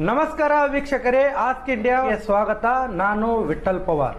ನಮಸ್ಕಾರ ವೀಕ್ಷಕರೇ ಆಸ್ಕ್ ಇಂಡಿಯಾಗೆ ಸ್ವಾಗತ ನಾನು ವಿಠಲ್ ಪವಾರ್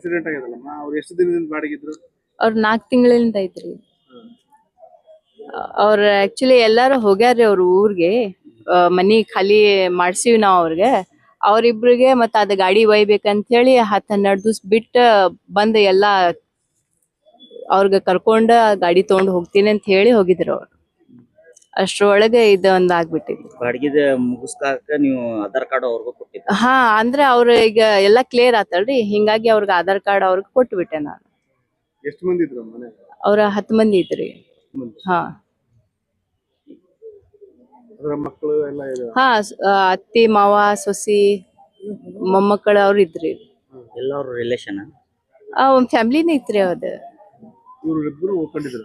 ಇನ್ಸಿಡೆಂಟ್ ಆಗಿದಲ್ಲಮ್ಮ ಅವ್ರು ಎಷ್ಟು ದಿನದಿಂದ ಅವ್ರ ನಾಲ್ಕು ತಿಂಗಳಿಂದ ಐತ್ರಿ ಅವ್ರ ಆಕ್ಚುಲಿ ಎಲ್ಲಾರು ಹೋಗ್ಯಾರ್ರಿ ಅವ್ರ ಊರ್ಗೆ. ಮನಿ ಖಾಲಿ ಮಾಡ್ಸಿವಿ ನಾವ್ ಅವ್ರಿಗೆ. ಅವ್ರಿಬ್ರಿಗೆ ಮತ್ತ ಅದ ಗಾಡಿ ಒಯ್ಬೇಕಂತ ಹೇಳಿ ಹತ್ತ್ ಹನ್ನೆರಡು ದಿವ್ಸ ಬಿಟ್ಟ ಬಂದ ಎಲ್ಲಾ ಅವ್ರಿಗೆ ಕರ್ಕೊಂಡ ಗಾಡಿ ತಗೊಂಡ್ ಹೋಗ್ತೀನಿ ಅಂತ ಹೇಳಿ ಹೋಗಿದ್ರು ಅವ್ರು. ಅಷ್ಟ್ರೊಳಗೆ ಇದ ಒಂದ್ ಆಗ್ಬಿಟ್ಟಿತ್ತು ಅಡ್ಗಿದ ಮುಗಿಸ್ಕಾಕ ನೀವು ಆಧಾರ್ ಕಾರ್ಡ್ ಅವ್ರಿಗೂ ಕೊಟ್ಟಿದ್ದ ಹಾ ಅಂದ್ರೆ ಅವ್ರ ಈಗ ಎಲ್ಲಾ ಕ್ಲಿಯರ್ ಆತಲ್ರಿ. ಹಿಂಗಾಗಿ ಅವ್ರಿಗೆ ಆಧಾರ್ ಕಾರ್ಡ್ ಅವ್ರಿಗೆ ಕೊಟ್ಬಿಟ್ಟೆ ನಾನು. ಎಷ್ಟು ಮಂದಿ ಇದ್ರು ಮನೆ? ಅವ್ರ ಹತ್ತ್ ಮಂದಿ ಇದ್ರಿ. ಹಾ. ಅದರ ಮಕ್ಕಳು ಎಲ್ಲ ಇದೆ ಹಾ ಸ್- ಆ, ಅತ್ತಿ ಮಾವ ಸೊಸಿ ಮೊಮ್ಮಕ್ಕಳ ಅವ್ರು ಇದ್ರಿ. ಎಲ್ಲಾರು ರಿಲೇಷನ್ ಆ? ಒಂದ್ ಫ್ಯಾಮಿಲಿನೇ ಇತ್ರಿ ಅವ್ರದ್ದು ಇವ್ರಿಬ್ರು ಹೋಗ್ಕೊಂಡಿದ್ರು?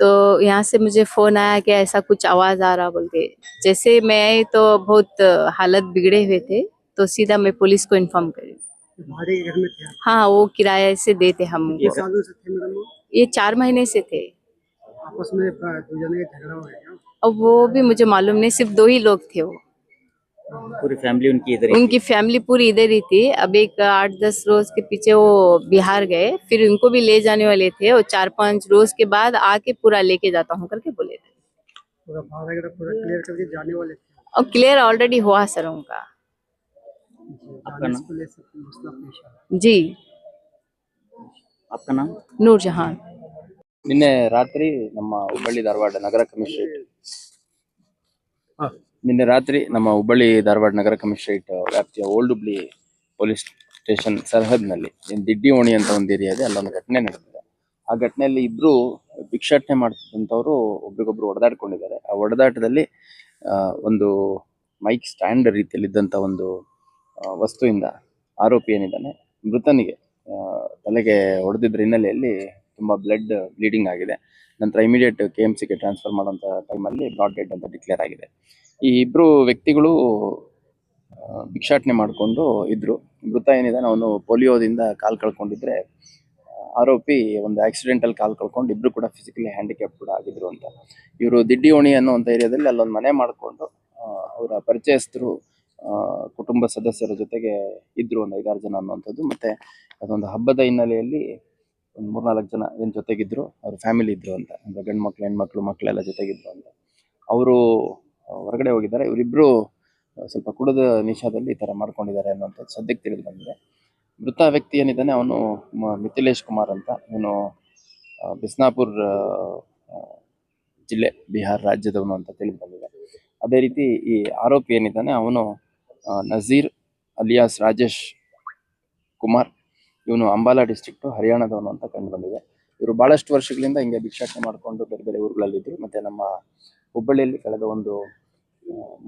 तो यहाँ से मुझे फ़ोन आया कि ऐसा कुछ आवाज़ आ रहा बोल के जैसे मैं आई तो बहुत हालत बिगड़े हुए थे तो सीधा मैं पुलिस को इन्फॉर्म करी। भाड़े घर में थे हाँ वो किराया से देते हम ये सालों से थे मैडम ये चार महीने से थे। आपस में दो जने का झगड़ा हो गया। अब और वो भी मुझे मालूम नहीं सिर्फ़ दो ही लोग थे वो। पूरी फैमिली उनकी इधर ही उनकी फैमिली पूरी इधर ही थी अब एक आठ दस रोज के पीछे वो बिहार गए फिर उनको भी ले जाने वाले थे और चार पांच रोज के बाद आके पूरा लेके जाता हूँ करके बोले थे पूरा भाड़ा वगैरह पूरा क्लियर करके जाने वाले थे और क्लियर ऑलरेडी हुआ सर उनका आपका नाम इसको ले सकते मसला पेश आया जी आपका नाम नूर जहान ನಿನ್ನೆ ರಾತ್ರಿ ನಮ್ಮ ಹುಬ್ಬಳ್ಳಿ ಧಾರವಾಡ ನಗರ ಕಮಿಷನರೇಟ್ ನಿನ್ನೆ ರಾತ್ರಿ ನಮ್ಮ ಹುಬ್ಬಳ್ಳಿ ಧಾರವಾಡ ನಗರ ಕಮಿಷನರೇಟ್ ವ್ಯಾಪ್ತಿಯ ಓಲ್ಡ್ ಹುಬ್ಳಿ ಪೊಲೀಸ್ ಸ್ಟೇಷನ್ ಸರಹದ್ನಲ್ಲಿ ದಿಡ್ಡಿ ಓಣಿ ಅಂತ ಒಂದು ಏರಿಯಾ ಇದೆ, ಅಲ್ಲೊಂದು ಘಟನೆ ನಡೆದಿದೆ. ಆ ಘಟನೆಯಲ್ಲಿ ಇಬ್ರು ಭಿಕ್ಷಾಟನೆ ಮಾಡ್ತಿದ್ದಂಥವ್ರು ಒಬ್ರಿಗೊಬ್ರು ಹೊಡೆದಾಡ್ಕೊಂಡಿದ್ದಾರೆ ಆ ಹೊಡೆದಾಟದಲ್ಲಿ ಒಂದು ಮೈಕ್ ಸ್ಟ್ಯಾಂಡ್ ರೀತಿಯಲ್ಲಿ ಇದ್ದಂಥ ಒಂದು ವಸ್ತುವಿಂದ ಆರೋಪಿ ಏನಿದ್ದಾನೆ ಮೃತನಿಗೆ ತಲೆಗೆ ಹೊಡೆದಿದ್ರ ಹಿನ್ನೆಲೆಯಲ್ಲಿ ತುಂಬಾ ಬ್ಲಡ್ ಬ್ಲೀಡಿಂಗ್ ಆಗಿದೆ. ನಂತರ ಇಮಿಡಿಯೇಟ್ ಕೆ ಎಂ ಸಿಗೆ ಟ್ರಾನ್ಸ್ಫರ್ ಮಾಡುವಂತ ಟೈಮಲ್ಲಿ ಬ್ಲಾಡ್ ಡೆಡ್ ಅಂತ ಡಿಕ್ಲೇರ್ ಆಗಿದೆ. ಈ ಇಬ್ರು ವ್ಯಕ್ತಿಗಳು ಭಿಕ್ಷಾಟನೆ ಮಾಡಿಕೊಂಡು ಇದ್ರು. ಮೃತ ಏನಿದ್ದಾನೆ ಅವನು ಪೋಲಿಯೋದಿಂದ ಕಾಲು ಕಳ್ಕೊಂಡಿದ್ರೆ, ಆರೋಪಿ ಒಂದು ಆಕ್ಸಿಡೆಂಟಲ್ಲಿ ಕಾಲು ಕಳ್ಕೊಂಡು ಇಬ್ರು ಕೂಡ ಫಿಸಿಕಲಿ ಹ್ಯಾಂಡಿಕ್ಯಾಪ್ ಕೂಡ ಆಗಿದ್ರು ಅಂತ. ಇವರು ದಿಡ್ಡಿ ಓಣಿ ಅನ್ನುವಂಥ ಏರಿಯಾದಲ್ಲಿ ಅಲ್ಲೊಂದು ಮನೆ ಮಾಡಿಕೊಂಡು ಅವರ ಪರಿಚಯಸ್ಥರು ಕುಟುಂಬ ಸದಸ್ಯರ ಜೊತೆಗೆ ಇದ್ರು ಒಂದು ಐದಾರು ಜನ ಅನ್ನುವಂಥದ್ದು. ಮತ್ತೆ ಅದೊಂದು ಹಬ್ಬದ ಹಿನ್ನೆಲೆಯಲ್ಲಿ ಒಂದು ಮೂರ್ನಾಲ್ಕು ಜನ ಏನು ಜೊತೆಗಿದ್ರು, ಅವ್ರ ಫ್ಯಾಮಿಲಿ ಇದ್ರು ಅಂತ. ಅಂದರೆ ಗಂಡು ಮಕ್ಳು ಹೆಣ್ಮಕ್ಳು ಮಕ್ಕಳೆಲ್ಲ ಜೊತೆಗಿದ್ರು ಅಂತ. ಅವರು ಹೊರಗಡೆ ಹೋಗಿದ್ದಾರೆ. ಇವರಿಬ್ಬರು ಸ್ವಲ್ಪ ಕುಡಿದ ನಿಶಾದಲ್ಲಿ ಈ ಥರ ಮಾಡ್ಕೊಂಡಿದ್ದಾರೆ ಅನ್ನೋಂಥದ್ದು ಸದ್ಯಕ್ಕೆ ತಿಳಿದು ಬಂದಿದೆ. ಮೃತ ವ್ಯಕ್ತಿ ಏನಿದ್ದಾನೆ, ಅವನು ಮಿಥಿಲೇಶ್ ಕುಮಾರ್ ಅಂತ. ಇವನು ಬಿಸ್ನಾಪುರ್ ಜಿಲ್ಲೆ, ಬಿಹಾರ್ ರಾಜ್ಯದವನು ಅಂತ ತಿಳಿದು ಬಂದಿದೆ. ಅದೇ ರೀತಿ ಈ ಆರೋಪಿ ಏನಿದ್ದಾನೆ, ಅವನು ನಜೀರ್ ಅಲಿಯಾಸ್ ರಾಜೇಶ್ ಕುಮಾರ್ ಇವನು ಅಂಬಾಲಾ ಡಿಸ್ಟ್ರಿಕ್ಟ್ ಹರಿಯಾಣದವನು ಅಂತ ಕಂಡು ಬಂದಿದೆ. ಇವರು ಬಹಳಷ್ಟು ವರ್ಷಗಳಿಂದ ಹಿಂಗೆ ಭಿಕ್ಷಾಟನೆ ಮಾಡಿಕೊಂಡು ಬೇರೆ ಬೇರೆ ಊರುಗಳಲ್ಲಿದ್ದರು ಮತ್ತೆ ನಮ್ಮ ಹುಬ್ಬಳ್ಳಿಯಲ್ಲಿ ಕಳೆದ ಒಂದು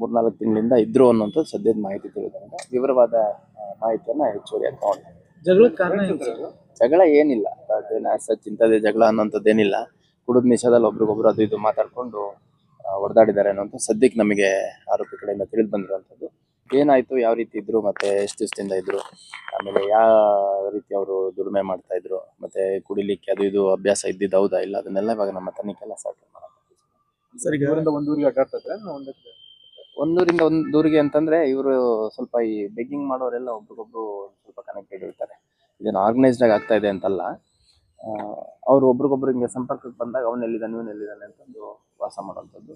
ಮೂರ್ನಾಲ್ಕು ತಿಂಗಳಿಂದ ಇದ್ರು ಅನ್ನೋಂಥದ್ದು ಸದ್ಯದ ಮಾಹಿತಿ ತಿಳಿದ ವಿವರವಾದ ಮಾಹಿತಿಯನ್ನು ಏನು? ಜಗಳ ಏನಿಲ್ಲ. ಅದೇನ ಸಚ್ ಇಂಥದ್ದೇ ಜಗಳ ಅನ್ನೋಂಥದ್ದು ಏನಿಲ್ಲ ಕುಡಿದ ನಿಷೇಧದಲ್ಲಿ ಒಬ್ರಿಗೊಬ್ರು ಅದು ಇದು ಮಾತಾಡ್ಕೊಂಡು ಹೊಡೆದಾಡಿದ್ದಾರೆ ಅನ್ನೋಂಥ ಸದ್ಯಕ್ಕೆ ನಮಗೆ ಆರೋಪಿ ಕಡೆಯಿಂದ ತಿಳಿದು ಬಂದಿರುವಂಥದ್ದು. ಏನಾಯ್ತು ಯಾವ ರೀತಿ ಇದ್ರು ಮತ್ತೆ ಎಷ್ಟು ದಿವಸದಿಂದ ಇದ್ರು ಆಮೇಲೆ ಯಾವ ರೀತಿ ಅವರು ದುಡಿಮೆ ಮಾಡ್ತಾ ಇದ್ರು ಮತ್ತೆ ಕುಡಿಲಿಕ್ಕೆ ಅದು ಇದು ಅಭ್ಯಾಸ ಇದ್ದಿದ್ದು ಹೌದಾ ಇಲ್ಲ ಅದನ್ನೆಲ್ಲ ಇವಾಗ ನಮ್ಮ ತನಿಖೆ ಎಲ್ಲ ಸ್ಟಾರ್ಟ್ ಮಾಡೋಣ ಸರ್ ಈಗ ಒಂದು ಊರಿಗೆ ಅಡ್ಡಾಡ್ತಾರೆ ಒಂದೂರಿಂದ ಒಂದೂರಿಗೆ ಅಂತಂದ್ರೆ ಇವರು ಸ್ವಲ್ಪ ಈ ಬೆಗ್ಗಿಂಗ್ ಮಾಡೋರೆಲ್ಲ ಒಬ್ರಿಗೊಬ್ರು ಸ್ವಲ್ಪ ಕನೆಕ್ಟೆಡ್ ಇರ್ತಾರೆ. ಇದನ್ನು ಆರ್ಗನೈಸ್ಡ್ ಆಗಿ ಆಗ್ತಾ ಇದೆ ಅಂತಲ್ಲ ಅವ್ರು ಒಬ್ರಿಗೊಬ್ರು ಹಿಂಗೆ ಸಂಪರ್ಕಕ್ಕೆ ಬಂದಾಗ ಅವನೆಲ್ಲಿದ್ದಾನೆ ಎಲ್ಲಿದ್ದಾನೆ ಇವನು ಎಲ್ಲಿದ್ದಾನೆ ಅಂತಂದು ವಾಸ ಮಾಡುವಂಥದ್ದು.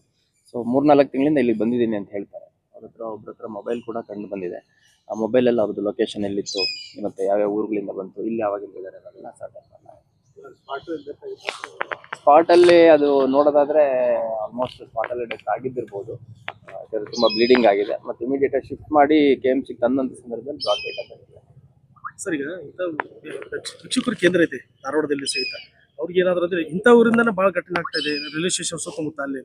ಸೊ ಮೂರ್ನಾಲ್ಕು ತಿಂಗಳಿಂದ ಇಲ್ಲಿಗೆ ಬಂದಿದ್ದೀನಿ ಅಂತ ಹೇಳ್ತಾರೆ. ಅವ್ರ ಹತ್ರ, ಒಬ್ರ ಹತ್ರ ಮೊಬೈಲ್ ಕೂಡ ಕಂಡು ಬಂದಿದೆ. ಆ ಮೊಬೈಲಲ್ಲಿ ಅವ್ರದ್ದು ಲೊಕೇಶನ್ ಎಲ್ಲಿತ್ತು, ಮತ್ತೆ ಯಾವ್ಯಾವ ಊರುಗಳಿಂದ ಬಂತು, ಇಲ್ಲಿ ಯಾವಾಗ ಇದ್ದಾರೆ ಅನ್ನೋದನ್ನ ಸ್ಟಾರ್ಟ್ ಸ್ಪಾಟಲ್ಲಿ ಅದು ನೋಡೋದಾದ್ರೆ ಆಲ್ಮೋಸ್ಟ್ ಸ್ಪಾಟಲ್ಲಿ ಡೆತ್ ಆಗಿದ್ದಿರ್ಬೋದು. ಯಾಕಂದ್ರೆ ತುಂಬಾ ಬ್ಲೀಡಿಂಗ್ ಆಗಿದೆ. ಮತ್ತೆ ಇಮಿಡಿಯೇಟ್ ಆಗಿ ಶಿಫ್ಟ್ ಮಾಡಿ ಕೆ ಎಂ ಸಿ ತಂದಂತ ಸಂದರ್ಭದಲ್ಲಿ ಬ್ಲಾಕ್ ಡೇಟ್ ಅಂತ. ಸರ್, ಈಗ ಇಂಥ ಶಿಕ್ಷಕರ ಕೇಂದ್ರ ಐತೆ, ಧಾರವಾಡದಲ್ಲಿ ಸಹಿತ. ಅವ್ರಿಗೆ ಏನಾದರೂ ಅಂದ್ರೆ ಇಂಥ ಊರಿಂದನೇ ಭಾಳ ಘಟನೆ ಆಗ್ತಾ ಇದೆ ರೈಲ್ವೆ ಸ್ಟೇಷನ್ ಸುತ್ತಮುತ್ತ ಅಲ್ಲಿ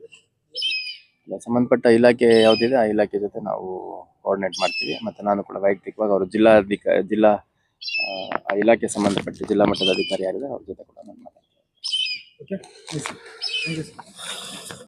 ಸಂಬಂಧಪಟ್ಟ ಇಲಾಖೆ ಯಾವ್ದಿದೆ ಆ ಇಲಾಖೆ ಜೊತೆ ನಾವು ಕೋಆರ್ಡಿನೇಟ್ ಮಾಡ್ತೀವಿ. ಮತ್ತೆ ನಾನು ಕೂಡ ವೈಯಕ್ತಿಕವಾಗಿ ಅವರು ಜಿಲ್ಲಾಧಿಕ ಜಿಲ್ಲಾ ಆ, ಇಲಾಖೆ ಸಂಬಂಧಪಟ್ಟ ಜಿಲ್ಲಾ ಮಟ್ಟದ ಅಧಿಕಾರಿ ಯಾರಿದೆ ಅವ್ರ ಜೊತೆ ಕೂಡ ನಾನು ಮಾತಾಡ್ತೀನಿ.